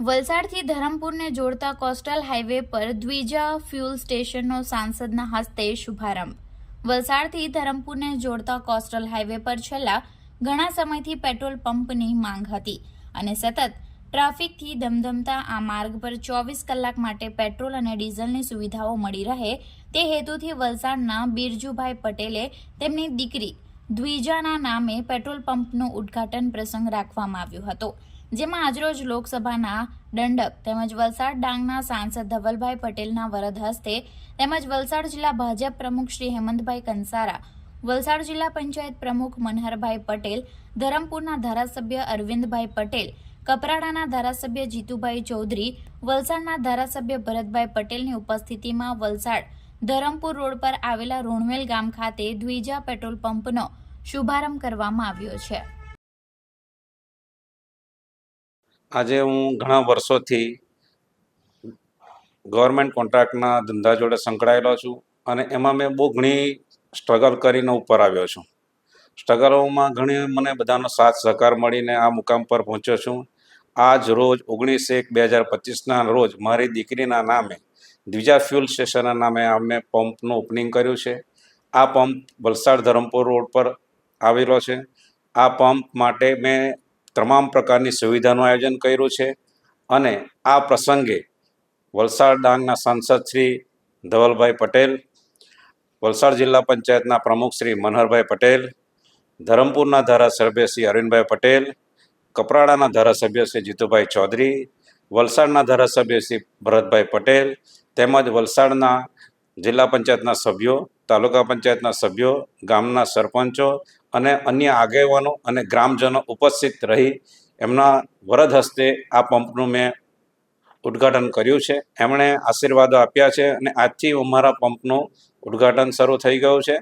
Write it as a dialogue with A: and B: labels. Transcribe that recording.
A: વલસાડથી ધરમપુરને જોડતા coastal highway પર દ્વિજા ફ્યુલ સ્ટેશનનો સાંસદના હસ્તે શુભારંભ. વલસાડથી ધરમપુરને જોડતા કોસ્ટલ હાઈવે પર છેલ્લા ઘણા સમયથી પેટ્રોલ પંપની માંગ હતી અને સતત ટ્રાફિકથી ધમધમતા આ માર્ગ પર ચોવીસ કલાક માટે પેટ્રોલ અને ડીઝલની સુવિધાઓ મળી રહે તે હેતુથી વલસાડના બિરજુભાઈ પટેલે તેમની દીકરી દ્વિજાના નામે પેટ્રોલ પંપનું ઉદ્ઘાટન પ્રસંગ રાખવામાં આવ્યો હતો, જેમાં આજરોજ લોકસભાના દંડક તેમજ વલસાડ ડાંગના સાંસદ ધવલભાઈ પટેલના વરદ હસ્તે તેમજ વલસાડ જિલ્લા ભાજપ પ્રમુખ શ્રી હેમંતભાઈ કંસારા, વલસાડ જિલ્લા પંચાયત પ્રમુખ મનહરભાઈ પટેલ, ધરમપુરના ધારાસભ્ય અરવિંદભાઈ પટેલ, કપરાડાના ધારાસભ્ય જીતુભાઈ ચૌધરી, વલસાડના ધારાસભ્ય ભરતભાઈ પટેલની ઉપસ્થિતિમાં વલસાડ ધરમપુર રોડ પર આવેલા રોણવેલ ગામ ખાતે દ્વિજા પેટ્રોલ પંપનો શુભારંભ કરવામાં આવ્યો છે.
B: આજે હું ઘણા વર્ષોથી ગવર્મેન્ટ કોન્ટ્રાક્ટના ધંધા જોડે સંકળાયેલો છું અને એમાં મેં બહુ ઘણી સ્ટ્રગલ કરીને ઉપર આવ્યો છું. સ્ટ્રગલોમાં ઘણી મને બધાનો સાથ સહકાર મળીને આ મુકામ પર પહોંચ્યો છું. આજ રોજ ઓગણીસ એક બે હજાર પચીસના રોજ મારી દીકરીના નામે દ્વિજા ફ્યુલ સ્ટેશનના નામે અમે પંપનું ઓપનિંગ કર્યું છે. આ પંપ વલસાડ ધરમપુર રોડ પર આવેલો છે. આ પંપ માટે મેં તમામ પ્રકારની સુવિધાનું આયોજન કર્યું છે અને આ પ્રસંગે વલસાડ ડાંગના સાંસદ શ્રી ધવલભાઈ પટેલ, વલસાડ જિલ્લા પંચાયતના પ્રમુખ શ્રી મનહરભાઈ પટેલ, ધરમપુરના ધારાસભ્ય શ્રી અરવિંદભાઈ પટેલ, કપરાડાના ધારાસભ્ય શ્રી જીતુભાઈ ચૌધરી, વલસાડના ધારાસભ્ય શ્રી ભરતભાઈ પટેલ તેમજ વલસાડના જિલ્લા પંચાયતના સભ્યો, તાલુકા પંચાયતના સભ્યો, ગામના સરપંચો અને અન્ય આગેવાનો અને ગ્રામજનો ઉપસ્થિત રહી એમના વરદ હસ્તે આ પંપનું મેં ઉદ્ઘાટન કર્યું છે. એમણે આશીર્વાદો આપ્યા છે અને આજથી અમારા પંપનું ઉદ્ઘાટન શરૂ થઈ ગયું છે.